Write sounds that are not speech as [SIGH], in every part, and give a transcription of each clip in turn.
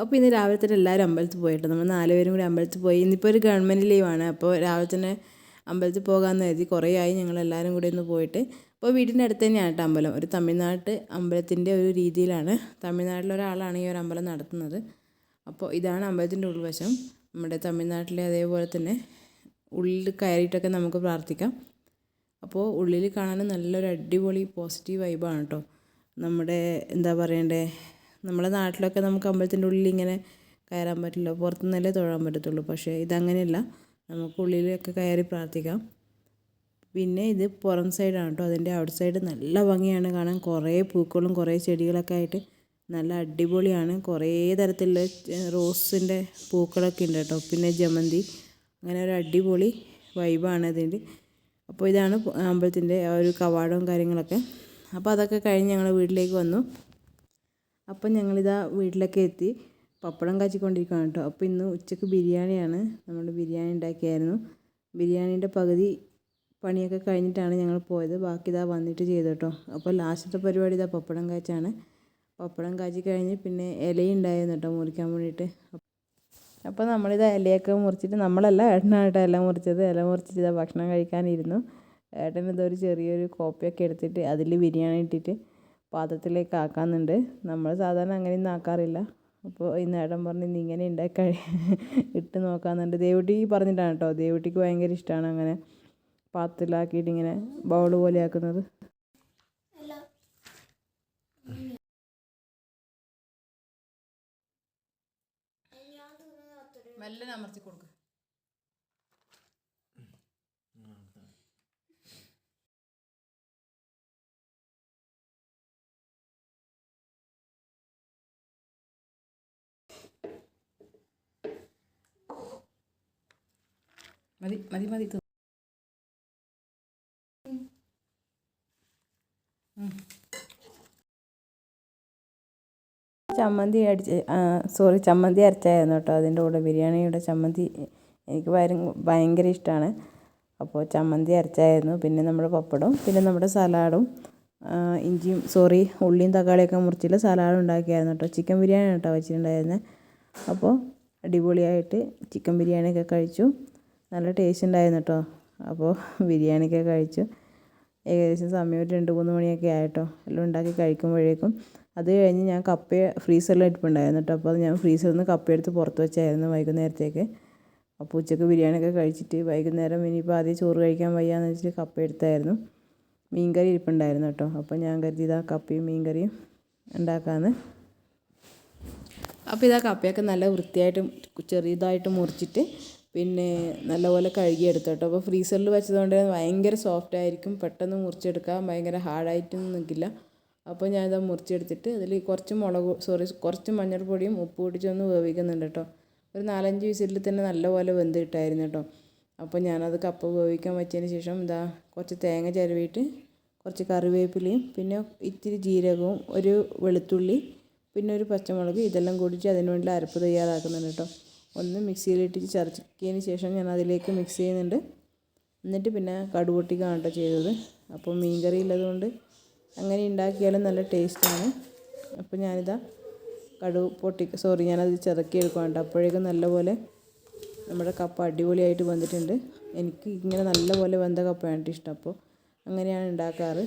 അപ്പോൾ ഇന്ന് രാവിലെ തന്നെ എല്ലാവരും അമ്പലത്തിൽ പോയിട്ട് നമ്മൾ നാലുപേരും കൂടി അമ്പലത്തിൽ പോയി. ഇന്നിപ്പോൾ ഒരു ഗവൺമെന്റ് ലീവാണ് അപ്പോൾ രാവിലെ തന്നെ അമ്പലത്തിൽ പോകാമെന്ന് കരുതി കുറേ ആയി ഞങ്ങൾ എല്ലാവരും കൂടി ഒന്ന് പോയിട്ട്. അപ്പോൾ വീടിന്റെ അടുത്ത് തന്നെയാണ് കേട്ടോ അമ്പലം. ഒരു തമിഴ്നാട്ട് അമ്പലത്തിന്റെ ഒരു രീതിയിലാണ്. തമിഴ്നാട്ടിലെ ഒരാളാണ് ഈ ഒരു അമ്പലം നടത്തുന്നത്. അപ്പോൾ ഇതാണ് അമ്പലത്തിന്റെ ഉൾവശം. നമ്മുടെ തമിഴ്നാട്ടിലെ അതേപോലെ തന്നെ ഉള്ളിൽ കയറിയിട്ടൊക്കെ നമുക്ക് പ്രാർത്ഥിക്കാം. അപ്പോൾ ഉള്ളിൽ കാണാൻ നല്ലൊരു അടിപൊളി പോസിറ്റീവ് വൈബാണ് കേട്ടോ. നമ്മുടെ എന്താ പറയണ്ടേ? നമ്മുടെ നാട്ടിലൊക്കെ നമുക്ക് അമ്പലത്തിന്റെ ഉള്ളിൽ ഇങ്ങനെ കയറാൻ പറ്റില്ല. പുറത്തുനിന്നല്ലേ തൊഴാൻ പറ്റത്തുള്ളൂ. പക്ഷേ ഇതങ്ങനെയല്ല. നമുക്ക് ഉള്ളിലൊക്കെ കയറി പ്രാർത്ഥിക്കാം. പിന്നെ ഇത് പുറം സൈഡാണ് കേട്ടോ. അതിന്റെ ഔട്ട് സൈഡ് നല്ല ഭംഗിയാണ് കാണാൻ. കുറേ പൂക്കളും കുറേ ചെടികളൊക്കെ ആയിട്ട് നല്ല അടിപൊളിയാണ്. കുറേ തരത്തിലുള്ള റോസിന്റെ പൂക്കളൊക്കെ ഉണ്ട് കേട്ടോ. പിന്നെ ജമന്തി. അങ്ങനെ ഒരു അടിപൊളി വൈബാണ് അതിന്റെ. അപ്പോൾ ഇതാണ് അമ്പലത്തിന്റെ ഒരു കവാടവും കാര്യങ്ങളൊക്കെ. അപ്പോൾ അതൊക്കെ കഴിഞ്ഞ് ഞങ്ങൾ വീട്ടിലേക്ക് വന്നു. അപ്പം ഞങ്ങളിതാ വീട്ടിലൊക്കെ എത്തി. പപ്പടം കാച്ചിക്കൊണ്ടിരിക്കുകയാണ് കേട്ടോ. അപ്പോൾ ഇന്ന് ഉച്ചയ്ക്ക് ബിരിയാണിയാണ്. നമ്മൾ ബിരിയാണി ഉണ്ടാക്കിയായിരുന്നു. ബിരിയാണീന്റെ പകുതി പണിയൊക്കെ കഴിഞ്ഞിട്ടാണ് ഞങ്ങൾ പോയത്. ബാക്കി ഇതാ വന്നിട്ട് ചെയ്തു കേട്ടോ. അപ്പോൾ ലാസ്റ്റത്തെ പരിപാടി ഇതാ പപ്പടം കാച്ചാണ്. പപ്പടം കാച്ചി കഴിഞ്ഞ് പിന്നെ ഇലയുണ്ടായിരുന്നു കേട്ടോ മുറിക്കാൻ വേണ്ടിയിട്ട്. അപ്പോൾ നമ്മളിത് ഇലയൊക്കെ മുറിച്ചിട്ട് നമ്മളല്ല ഏട്ടനാണ് കേട്ടോ ഇല മുറിച്ചത്. ഇല മുറിച്ചിട്ട് ഇതാ ഭക്ഷണം കഴിക്കാനിരുന്നു. ഏട്ടൻ ഇതൊരു ചെറിയൊരു കോപ്പിയൊക്കെ എടുത്തിട്ട് അതിൽ ബിരിയാണി ഇട്ടിട്ട് പാത്രത്തിലേക്ക് ആക്കാന്നുണ്ട് നമ്മൾ സാധാരണ അങ്ങനെയൊന്നും ആക്കാറില്ല. അപ്പോൾ ഈ നേടം പറഞ്ഞു ഇങ്ങനെ ഉണ്ടാക്കി [LAUGHS] ഇട്ട് നോക്കാമെന്നുണ്ട് ദേവുട്ടി പറഞ്ഞിട്ടാണ് കേട്ടോ ദേവുട്ടിക്ക് ഭയങ്കര ഇഷ്ടമാണ് അങ്ങനെ പാത്രത്തിലാക്കിയിട്ട് ഇങ്ങനെ ബൗൾ പോലെ ആക്കുന്നത്. മെല്ലെ അമർത്തി കൊടുക്കുക മതി മതി മതി. ചമ്മന്തി അടിച്ച് സോറി ചമ്മന്തി അരച്ചായിരുന്നു കേട്ടോ. അതിന്റെ കൂടെ ബിരിയാണിയുടെ ചമ്മന്തി എനിക്ക് ഭയങ്കര ഇഷ്ടമാണ്. അപ്പോൾ ചമ്മന്തി അരച്ചായിരുന്നു. പിന്നെ നമ്മുടെ പപ്പടവും പിന്നെ നമ്മുടെ സലാഡും ഇഞ്ചിയും സോറി ഉള്ളിയും തക്കാളിയൊക്കെ മുറിച്ചിട്ട് സലാഡ് ഉണ്ടാക്കിയായിരുന്നു കേട്ടോ. ചിക്കൻ ബിരിയാണി കേട്ടോ വെച്ചിട്ടുണ്ടായിരുന്നത്. അപ്പോൾ അടിപൊളിയായിട്ട് ചിക്കൻ ബിരിയാണിയൊക്കെ കഴിച്ചു. നല്ല ടേസ്റ്റ് ഉണ്ടായിരുന്നു കേട്ടോ അപ്പോൾ ബിരിയാണിയൊക്കെ കഴിച്ചു. ഏകദേശം സമയം ഒരു രണ്ട് മൂന്ന് മണിയൊക്കെ ആയിട്ടോ. എല്ലാം ഉണ്ടാക്കി കഴിക്കുമ്പോഴേക്കും അത് കഴിഞ്ഞ് ഞാൻ കപ്പ ഫ്രീസറിൽ ഇരിപ്പുണ്ടായിരുന്നു കേട്ടോ അപ്പോൾ അത് ഞാൻ ഫ്രീസറിൽ നിന്ന് കപ്പ എടുത്ത് പുറത്ത് വെച്ചായിരുന്നു വൈകുന്നേരത്തേക്ക്. അപ്പോൾ ഉച്ചയ്ക്ക് ബിരിയാണിയൊക്കെ കഴിച്ചിട്ട് വൈകുന്നേരം ഇനിയിപ്പോൾ ആദ്യം ചോറ് കഴിക്കാൻ വയ്യാന്ന് വെച്ചിട്ട് കപ്പ എടുത്തായിരുന്നു. മീൻകറി ഇരിപ്പുണ്ടായിരുന്നു കേട്ടോ അപ്പോൾ ഞാൻ കരുതി ഇതാ കപ്പയും മീൻകറിയും ഉണ്ടാക്കാമെന്ന് അപ്പോൾ ഇതാ കപ്പയൊക്കെ നല്ല വൃത്തിയായിട്ട് ചെറിയതായിട്ട് മുറിച്ചിട്ട് പിന്നെ നല്ലപോലെ കഴുകിയെടുത്തു കേട്ടോ. അപ്പോൾ ഫ്രീസറിൽ വെച്ചതുകൊണ്ട് ഭയങ്കര സോഫ്റ്റ് ആയിരിക്കും. പെട്ടെന്ന് മുറിച്ചെടുക്കാം ഭയങ്കര ഹാർഡായിട്ടൊന്നും നിൽക്കില്ല അപ്പോൾ ഞാനിത് മുറിച്ചെടുത്തിട്ട് അതിൽ കുറച്ച് മുളക് സോറി കുറച്ച് മഞ്ഞൾപ്പൊടിയും ഉപ്പ് പൊടിച്ചൊന്ന് വേവിക്കുന്നുണ്ട് കേട്ടോ. ഒരു നാലഞ്ച് വിസിലിൽ തന്നെ നല്ലപോലെ വെന്ത് കിട്ടായിരുന്നു കേട്ടോ. അപ്പോൾ ഞാനത് കപ്പ വേവിക്കാൻ വെച്ചതിന് ശേഷം ഇതാ കുറച്ച് തേങ്ങ ചിരവിയിട്ട് കുറച്ച് കറിവേപ്പിലയും പിന്നെ ഇത്തിരി ജീരകവും ഒരു വെളുത്തുള്ളി പിന്നെ ഒരു പച്ചമുളക് ഇതെല്ലാം കൂടിയിട്ട് അതിന് വേണ്ടി അരപ്പ് തയ്യാറാക്കുന്നുണ്ട് കേട്ടോ. ഒന്ന് മിക്സിയിലിട്ട് ചതച്ചതിന് ശേഷം ഞാൻ അതിലേക്ക് മിക്സ് ചെയ്യുന്നുണ്ട്. എന്നിട്ട് പിന്നെ കടുക് പൊട്ടിക്കാണ് കേട്ടോ ചെയ്തത്. അപ്പോൾ മീൻ കറി ഉള്ളതുകൊണ്ട് അങ്ങനെ ഉണ്ടാക്കിയാലും നല്ല ടേസ്റ്റാണ് അപ്പോൾ ഞാനിതാ കടുക് പൊട്ടി സോറി ഞാനത് ചതക്കി എടുക്കുകയാണ് അപ്പോഴേക്കും നല്ലപോലെ നമ്മുടെ കപ്പ അടിപൊളിയായിട്ട് വന്നിട്ടുണ്ട് എനിക്ക് ഇങ്ങനെ നല്ലപോലെ വെന്ത കപ്പയാണ് ഇഷ്ടം. അപ്പോൾ അങ്ങനെയാണ് ഉണ്ടാക്കാറ്.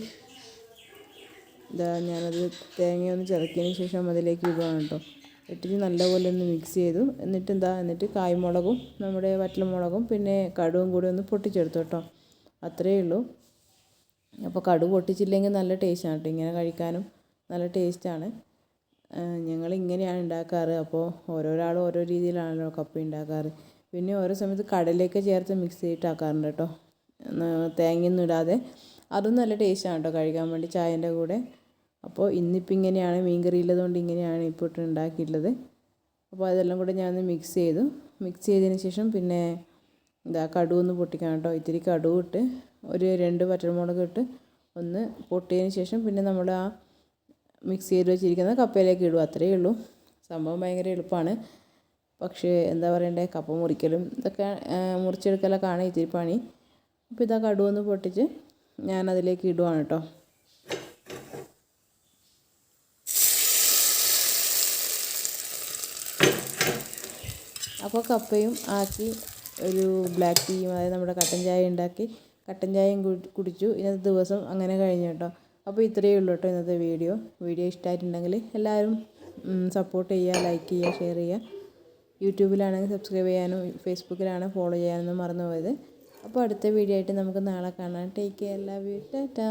ഇതാ ഞാനത് തേങ്ങയൊന്ന് ചതക്കിയതിന് ശേഷം അതിലേക്ക് ഇടുകയാണ് കേട്ടോ. ഇട്ടിട്ട് നല്ലപോലെ ഒന്ന് മിക്സ് ചെയ്തു. എന്നിട്ട് എന്താ എന്നിട്ട് കായ്മുളകും നമ്മുടെ വറ്റൽമുളകും പിന്നെ കടുവും കൂടി ഒന്ന് പൊട്ടിച്ചെടുത്തു കേട്ടോ. അത്രയേ ഉള്ളൂ. അപ്പോൾ കടു പൊട്ടിച്ചില്ലെങ്കിൽ നല്ല ടേസ്റ്റാണ് കേട്ടോ. ഇങ്ങനെ കഴിക്കാനും നല്ല ടേസ്റ്റാണ് ഞങ്ങൾ ഇങ്ങനെയാണ് ഉണ്ടാക്കാറ്. അപ്പോൾ ഓരോരാൾ ഓരോ രീതിയിലാണല്ലോ കപ്പ ഉണ്ടാക്കാറ്. പിന്നെ ഓരോ സമയത്ത് കടലയൊക്കെ ചേർത്ത് മിക്സ് ചെയ്തിട്ടാക്കാറുണ്ട് കേട്ടോ. തേങ്ങയൊന്നും ഇടാതെ. അതും നല്ല ടേസ്റ്റാണ് കേട്ടോ കഴിക്കാൻ വേണ്ടി ചായന്റെ കൂടെ. അപ്പോൾ ഇന്നിപ്പോൾ ഇങ്ങനെയാണ് മീൻ കറി ഉള്ളതുകൊണ്ട് ഇങ്ങനെയാണ് ഇപ്പോൾ ഇട്ട് ഉണ്ടാക്കിയിട്ടുള്ളത്. അപ്പോൾ അതെല്ലാം കൂടെ ഞാനൊന്ന് മിക്സ് ചെയ്തു. മിക്സ് ചെയ്തതിന് ശേഷം പിന്നെ ഇതാ കടുക് ഒന്ന് പൊട്ടിക്കാം കേട്ടോ. ഇത്തിരി കടുക് ഇട്ട് ഒരു രണ്ട് പച്ചമുളക് ഇട്ട് ഒന്ന് പൊട്ടിയതിന് ശേഷം പിന്നെ നമ്മൾ ആ മിക്സ് ചെയ്ത് വെച്ചിരിക്കുന്ന കപ്പയിലേക്ക് ഇടും അത്രയേ ഉള്ളൂ. സംഭവം ഭയങ്കര എളുപ്പമാണ്. പക്ഷേ എന്താ പറയണ്ടേ? കപ്പ മുറിക്കലും ഇതൊക്കെ മുറിച്ചെടുക്കലൊക്കെ ആണ് ഇത്തിരി പണി. അപ്പോൾ ഇതാ കടുവൊന്ന് പൊട്ടിച്ച് ഞാനതിലേക്ക് ഇടുവാണ് കേട്ടോ. അപ്പോൾ കപ്പയും ആക്കി ഒരു ബ്ലാക്ക് ടീയും അതായത് നമ്മുടെ കട്ടൻ ചായ ഉണ്ടാക്കി കട്ടൻ ചായയും കുടിച്ചു. ഇന്നത്തെ ദിവസം അങ്ങനെ കഴിഞ്ഞു കേട്ടോ. അപ്പോൾ ഇത്രയേ ഉള്ളൂ കേട്ടോ ഇന്നത്തെ വീഡിയോ വീഡിയോ ഇഷ്ടമായിട്ടുണ്ടെങ്കിൽ എല്ലാവരും സപ്പോർട്ട് ചെയ്യുക ലൈക്ക് ചെയ്യുക ഷെയർ ചെയ്യുക. യൂട്യൂബിലാണെങ്കിൽ സബ്സ്ക്രൈബ് ചെയ്യാനും ഫേസ്ബുക്കിലാണ് ഫോളോ ചെയ്യാനൊന്നും മറന്നു പോയത് അപ്പോൾ അടുത്ത വീഡിയോ ആയിട്ട് നമുക്ക് നാളെ കാണാം. Take care love you tata